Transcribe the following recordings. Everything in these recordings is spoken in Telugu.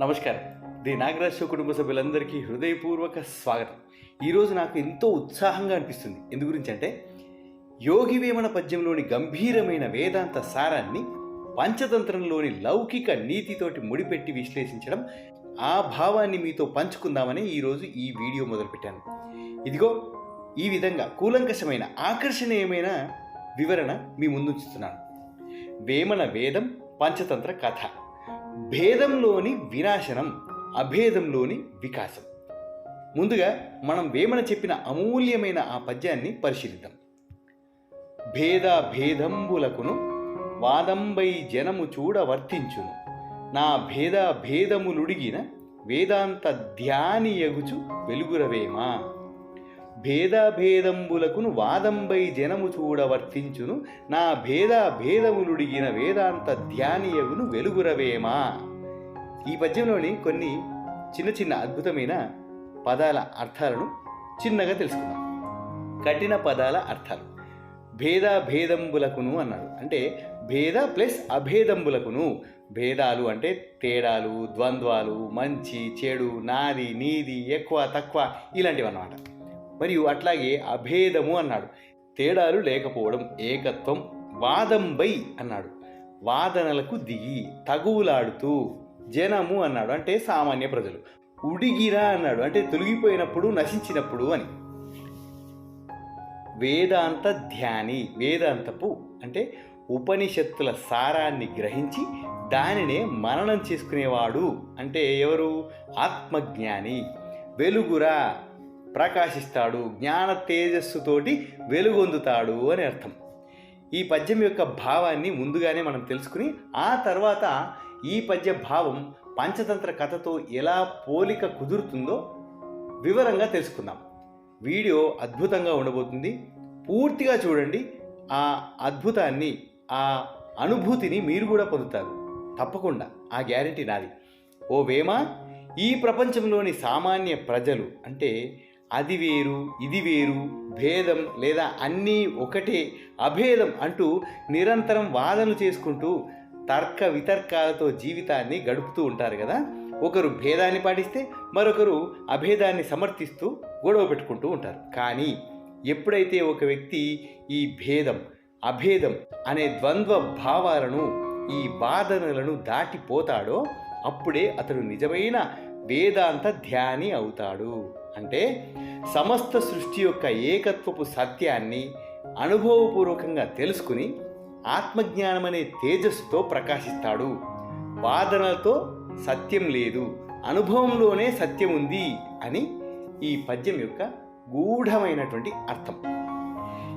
నమస్కారం. ది నాగరాజ్ షో కుటుంబ సభ్యులందరికీ హృదయపూర్వక స్వాగతం. ఈరోజు నాకు ఎంతో ఉత్సాహంగా అనిపిస్తుంది. ఎందు గురించి అంటే యోగి వేమన పద్యంలోని గంభీరమైన వేదాంత సారాన్ని పంచతంత్రంలోని లౌకిక నీతితోటి ముడిపెట్టి విశ్లేషించడం ఆ భావాన్ని మీతో పంచుకుందామని ఈరోజు ఈ వీడియో మొదలుపెట్టాను. ఇదిగో ఈ విధంగా కూలంకషమైన ఆకర్షణీయమైన వివరణ మీ ముందుంచుతున్నాను. వేమన వేదం పంచతంత్ర కథ. భేదంలోని వినాశనం అభేదంలోని వికాసం. ముందుగా మనం వేమన చెప్పిన అమూల్యమైన ఆ పద్యాన్ని పరిశీలిద్దాం. భేద భేదంబులకును వాదంబై జనము చూడ వర్తించును. నా భేద భేదములుడిగిన వేదాంత ధ్యాని ఎగుచు వెలుగురవేమా? భేదభేదంబులకును వాదంబై జనము చూడ వర్తించును నా భేదభేదములుడిగిన వేదాంత ధ్యానియగును వెలుగురవేమా. ఈ పద్యంలోని కొన్ని చిన్న చిన్న అద్భుతమైన పదాల అర్థాలను చిన్నగా తెలుసుకుందాం. కఠిన పదాల అర్థాలు. భేద భేదంబులకును అన్నాడు. అంటే భేద ప్లస్ అభేదంబులకును. భేదాలు అంటే తేడాలు ద్వంద్వాలు మంచి చెడు నాది నీది ఎక్కువ తక్కువ ఇలాంటివి అన్నమాట మరియు అట్లాగే అభేదము అన్నాడు. తేడాలు లేకపోవడం ఏకత్వం వాదంబై అన్నాడు. వాదనలకు దిగి తగువులాడుతూ జనము అన్నాడు. అంటే సామాన్య ప్రజలు. ఉడిగిరా అన్నాడు. అంటే తొలగిపోయినప్పుడు నశించినప్పుడు అని. వేదాంత ధ్యాని వేదాంతపు అంటే ఉపనిషత్తుల సారాన్ని గ్రహించి దానినే మననం చేసుకునేవాడు. అంటే ఎవరు? ఆత్మజ్ఞాని. వెలుగురా. ప్రకాశిస్తాడు జ్ఞాన తేజస్సుతోటి వెలుగొందుతాడు అని అర్థం. ఈ పద్యం యొక్క భావాన్ని ముందుగానే మనం తెలుసుకుని ఆ తర్వాత ఈ పద్య భావం పంచతంత్ర కథతో ఎలా పోలిక కుదురుతుందో వివరంగా తెలుసుకుందాం. వీడియో అద్భుతంగా ఉండబోతుంది. పూర్తిగా చూడండి. ఆ అద్భుతాన్ని ఆ అనుభూతిని మీరు కూడా పొందుతారు. తప్పకుండా ఆ గ్యారంటీ నాది. ఓ వేమా ఈ ప్రపంచంలోని సామాన్య ప్రజలు అంటే అది వేరు ఇది వేరు భేదం లేదా అన్నీ ఒకటే అభేదం అంటూ నిరంతరం వాదనలు చేసుకుంటూ తర్క వితర్కాలతో జీవితాన్ని గడుపుతూ ఉంటారు కదా. ఒకరు భేదాన్ని పాటిస్తే మరొకరు అభేదాన్ని సమర్థిస్తూ గొడవ పెట్టుకుంటూ ఉంటారు. కానీ ఎప్పుడైతే ఒక వ్యక్తి ఈ భేదం అభేదం అనే ద్వంద్వ భావాలను ఈ వాదనలను దాటిపోతాడో అప్పుడే అతడు నిజమైన వేదాంత ధ్యాని అవుతాడు. అంటే సమస్త సృష్టి యొక్క ఏకత్వపు సత్యాన్ని అనుభవపూర్వకంగా తెలుసుకుని ఆత్మజ్ఞానం అనే తేజస్సుతో ప్రకాశిస్తాడు. వాదనలతో సత్యం లేదు అనుభవంలోనే సత్యం ఉంది అని ఈ పద్యం యొక్క గూఢమైనటువంటి అర్థం.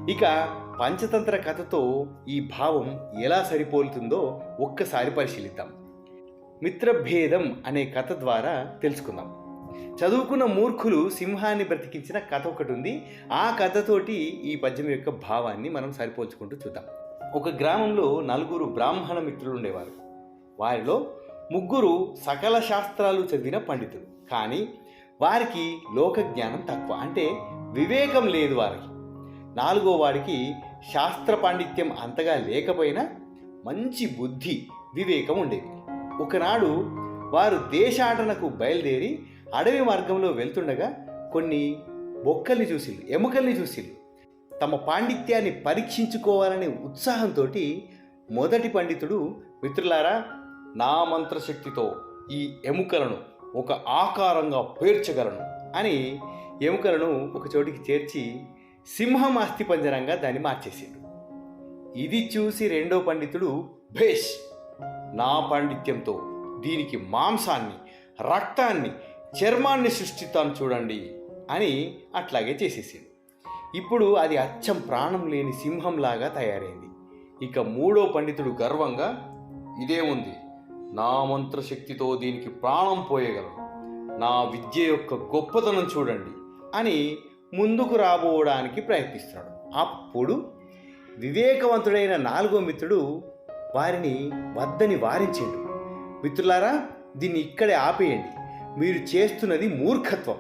ఇక పంచతంత్ర కథతో ఈ భావం ఎలా సరిపోలుతుందో ఒక్కసారి పరిశీలిద్దాం. మిత్రభేదం అనే కథ ద్వారా తెలుసుకుందాం. చదువుకున్న మూర్ఖులు సింహాన్ని బ్రతికించిన కథ ఒకటి ఉంది ఆ కథతోటి ఈ పద్యం యొక్క భావాన్ని మనం సరిపోల్చుకుంటూ చూద్దాం. ఒక గ్రామంలో నలుగురు బ్రాహ్మణ మిత్రులు ఉండేవారు. వారిలో ముగ్గురు సకల శాస్త్రాలు చదివిన పండితులు. కానీ వారికి లోక జ్ఞానం తక్కువ. అంటే వివేకం లేదు వారికి. నాలుగో వాడికి శాస్త్ర పాండిత్యం అంతగా లేకపోయినా మంచి బుద్ధి వివేకం ఉండేది. ఒకనాడు వారు దేశాటనకు బయలుదేరి అడవి మార్గంలో వెళ్తుండగా కొన్ని బొక్కల్ని చూసిళ్ళు ఎముకల్ని చూసిళ్ళు. తమ పాండిత్యాన్ని పరీక్షించుకోవాలనే ఉత్సాహంతో మొదటి పండితుడు మిత్రులారా నా మంత్రశక్తితో ఈ ఎముకలను ఒక ఆకారంగా పేర్చగలను అని ఎముకలను ఒక చోటికి చేర్చి సింహం అస్థిపంజరంగా దాన్ని మార్చేసాడు. ఇది చూసి రెండో పండితుడు భేష్ నా పాండిత్యంతో దీనికి మాంసాన్ని రక్తాన్ని చర్మాన్ని సృష్టిస్తాను చూడండి అని అట్లాగే చేసేసాడు ఇప్పుడు అది అచ్చం ప్రాణం లేని సింహంలాగా తయారైంది. ఇక మూడో పండితుడు గర్వంగా ఇదేముంది నా మంత్రశక్తితో దీనికి ప్రాణం పోయగలను. నా విద్య యొక్క గొప్పతనం చూడండి అని ముందుకు రాబోవడానికి ప్రయత్నిస్తాడు అప్పుడు వివేకవంతుడైన నాలుగో మిత్రుడు వారిని వద్దని వారించాడు. మిత్రులారా దీన్ని ఇక్కడే ఆపేయండి. మీరు చేస్తున్నది మూర్ఖత్వం.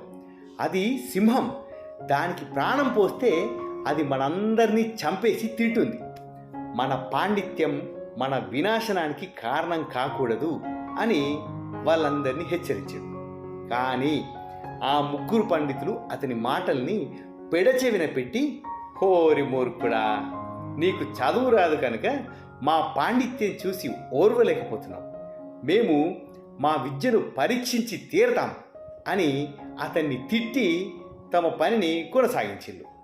అది సింహం. దానికి ప్రాణం పోస్తే అది మనందరినీ చంపేసి తింటుంది. మన పాండిత్యం మన వినాశనానికి కారణం కాకూడదు అని వాళ్ళందరినీ హెచ్చరించాడు కానీ ఆ ముగ్గురు పండితులు అతని మాటల్ని పెడచెవిన పెట్టి హోరి మూర్ఖుడా నీకు చదువు రాదు కనుక మా పాండిత్యం చూసి ఓర్వలేకపోతున్నాం. మేము మా విద్యను పరీక్షించి తీరతాం అని అతన్ని తిట్టి తమ పనిని కొనసాగించిండు.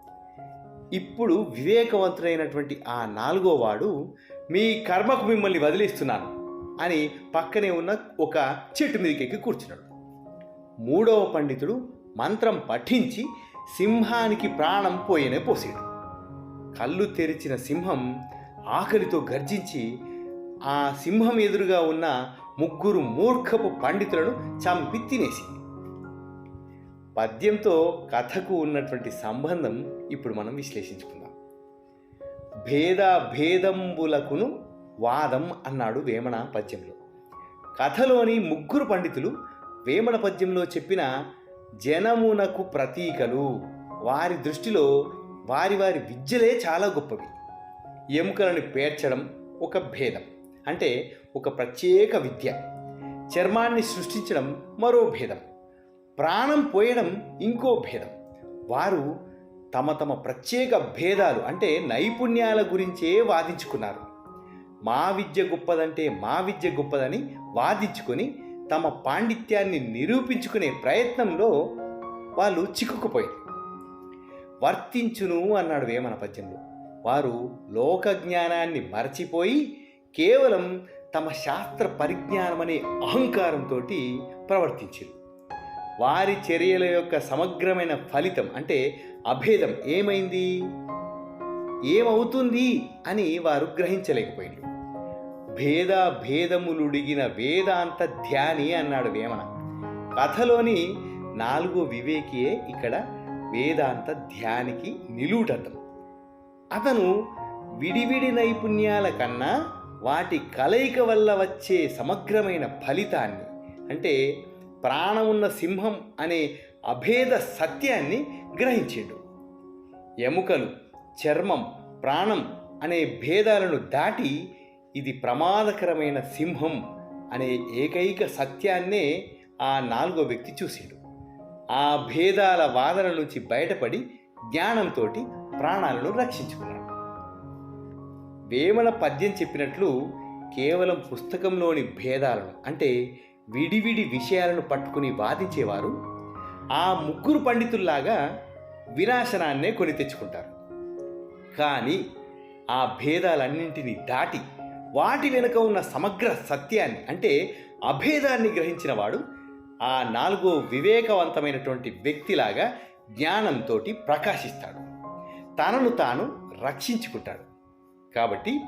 ఇప్పుడు వివేకవంతుడైనటువంటి ఆ నాలుగో వాడు మీ కర్మకు మిమ్మల్ని వదిలిస్తున్నాను అని పక్కనే ఉన్న ఒక చెట్టు మీదకెక్కి కూర్చున్నాడు. మూడవ పండితుడు మంత్రం పఠించి సింహానికి ప్రాణం పోయనే పోసాడు. కళ్ళు తెరిచిన సింహం ఆకలితో గర్జించి ఆ సింహం ఎదురుగా ఉన్న ముగ్గురు మూర్ఖపు పండితులను చంపి తినేసింది. పద్యంతో కథకు ఉన్నటువంటి సంబంధం ఇప్పుడు మనం విశ్లేషించుకుందాం. భేద భేదంబులకును వాదం అన్నాడు వేమన పద్యంలో. కథలోని ముగ్గురు పండితులు వేమన పద్యంలో చెప్పిన జనమునకు ప్రతీకలు వారి దృష్టిలో వారి వారి విద్యలే చాలా గొప్పవి. ఎముకలను పేర్చడం ఒక భేదం. అంటే ఒక ప్రత్యేక విద్య. చర్మాన్ని సృష్టించడం మరో భేదం. ప్రాణం పోయడం ఇంకో భేదం. వారు తమ తమ ప్రత్యేక భేదాలు అంటే నైపుణ్యాల గురించే వాదించుకున్నారు. మా విద్య గొప్పదంటే మా విద్య గొప్పదని వాదించుకొని తమ పాండిత్యాన్ని నిరూపించుకునే ప్రయత్నంలో వాళ్ళు చిక్కుకుపోయారు. వర్తించును అన్నాడు వేమన పద్యంలో. వారు లోక జ్ఞానాన్ని మరచిపోయి కేవలం తమ శాస్త్ర పరిజ్ఞానం అనే అహంకారంతో ప్రవర్తించారు. వారి చర్యల యొక్క సమగ్రమైన ఫలితం అంటే అభేదం ఏమైంది? ఏమవుతుంది అని వారు గ్రహించలేకపోయింది భేద భేదములుడిగిన వేదాంత ధ్యాని అన్నాడు వేమన. కథలోని నాలుగో వివేకియే ఇక్కడ వేదాంత ధ్యానికి నిలువుటతం అతను విడివిడి నైపుణ్యాల కన్నా వాటి కలయిక వల్ల వచ్చే సమగ్రమైన ఫలితాన్ని అంటే ప్రాణం ఉన్న సింహం అనే అభేద సత్యాన్ని గ్రహించాడు. ఎముకలు చర్మం ప్రాణం అనే భేదాలను దాటి ఇది ప్రమాదకరమైన సింహం అనే ఏకైక సత్యాన్నే ఆ నాలుగో వ్యక్తి చూశాడు ఆ భేదాల వాదన నుంచి బయటపడి జ్ఞానంతో ప్రాణాలను రక్షించుకున్నాడు. వేమన పద్యం చెప్పినట్లు కేవలం పుస్తకంలోని భేదాలను అంటే విడివిడి విషయాలను పట్టుకుని వాదించేవారు ఆ ముగ్గురు పండితుల్లాగా వినాశనాన్నే కొని తెచ్చుకుంటారు. కానీ ఆ భేదాలన్నింటినీ దాటి వాటి వెనుక ఉన్న సమగ్ర సత్యాన్ని అంటే అభేదాన్ని గ్రహించిన వాడు ఆ నాలుగో వివేకవంతమైనటువంటి వ్యక్తిలాగా జ్ఞానంతో ప్రకాశిస్తాడు. తనను తాను రక్షించుకుంటాడు. కాబట్టి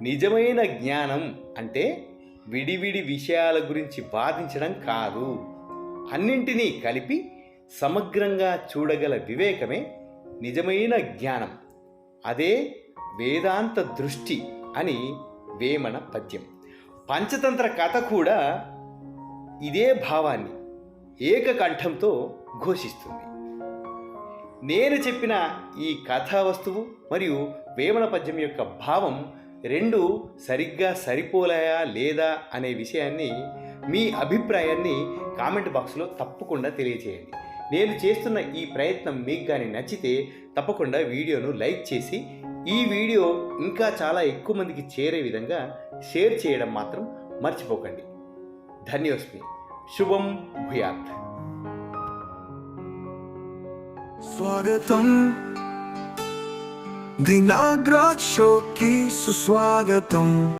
నిజమైన జ్ఞానం అంటే విడివిడి విషయాల గురించి బాధించడం కాదు. అన్నింటినీ కలిపి సమగ్రంగా చూడగల వివేకమే నిజమైన జ్ఞానం. అదే వేదాంత దృష్టి అని వేమన పద్యం. పంచతంత్ర కథ కూడా ఇదే భావాన్ని ఏకకంఠంతో ఘోషిస్తుంది. నేను చెప్పిన ఈ కథా వస్తువు మరియు వేమన పద్యం యొక్క భావం రెండు సరిగ్గా సరిపోలాయా లేదా అనే విషయాన్ని మీ అభిప్రాయాన్ని కామెంట్ బాక్స్లో తప్పకుండా తెలియచేయండి. నేను చేస్తున్న ఈ ప్రయత్నం మీకు కానీ నచ్చితే తప్పకుండా వీడియోను లైక్ చేసి ఈ వీడియో ఇంకా చాలా ఎక్కువ మందికి చేరే విధంగా షేర్ చేయడం మాత్రం మర్చిపోకండి. ధన్యోస్మి. శుభం భూయాత్. స్వాగతం. దినాగ్రాక్షోకి సుస్వాగతం.